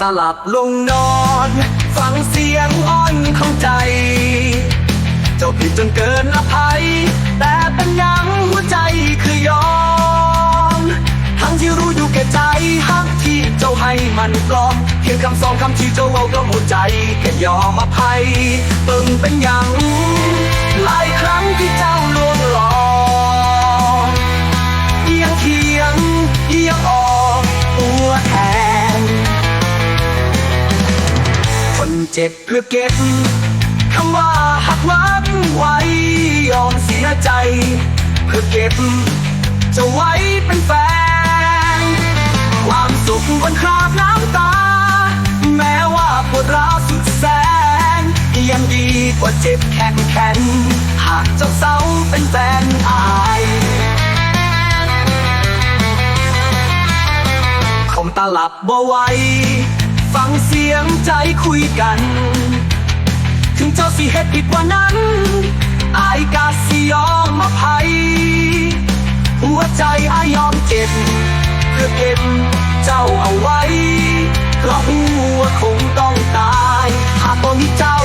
ตาหลับลงนอน ฟังเสียงอ้อนของใจ เจ้าผิดจนเกินอภัย แต่เป็นหยังหัวใจคือยอม ทั้งที่รู้อยู่แก่ใจฮักที่เจ้าให้มันปลอมเพียงคำสองคำที่เจ้าเอาก็หมดใจแค่ยอมอภัยเบิ่งเป็นหยังหลายครั้งที่เจ้าล เจ็บเพื่อเก็บคำว่าหักวักไว้ยอมเสียใจ เพื่อเก็บ จะไว้เป็นแฟน ความสุขบนคราบน้ำตา แม้ว่าปวดร้าวสุดแสน ยังดีกว่าเจ็บแข็งแข็งหากเจ้าเศร้าเป็นแฟนอายคมตาหลับบ่ไว ฟังเสียงใจคุยกัน ถึงเจ้าสิเหตุผิดว่านั้น อายกาสิยอมมาภัย หัวใจอายยอมเจ็บ เพื่อเก็บเจ้าเอาไว้เพราะหัวคงต้องตาย หากบ่มีเจ้า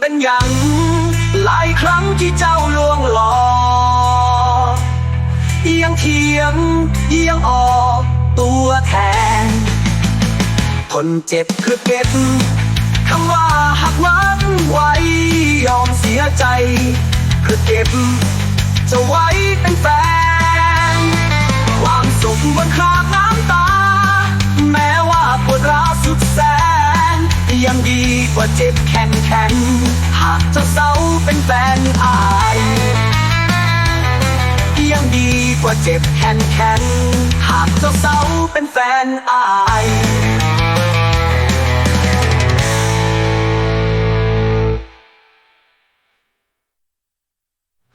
เป็นหยังหลายครั้งที่เจ้าลวงหลอกเอียงเทียงเอียงออกตัวแทนทนเจ็บเพื่อเก็บคำว่าหักหวังไว้ยอมเสียใจเพื่อเก็บ จะไว้เป็นแฟน ความสุขบนคราบ เจ้าเป็นแฟนอายยังดีกว่าเจ็บแข็งแข็งหากเจ้าเศร้าเป็นแฟนอาย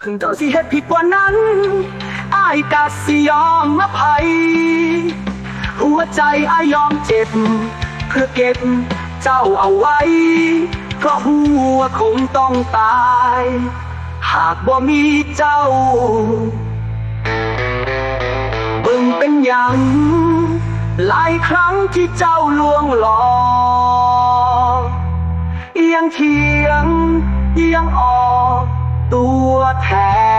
ถึงเจ้าสิเหตุผิดกว่านั้น อายกาสิยอมอภัย หัวใจอายยอมเจ็บ เพื่อเก็บเจ้าเอาไว้ เพราะหัวคงต้องตาย หากบ่มีเจ้า เบิ่งเป็นอย่าง หลายครั้งที่เจ้าลวงหลอกเอียงเทียงเอียงออกตัวแทน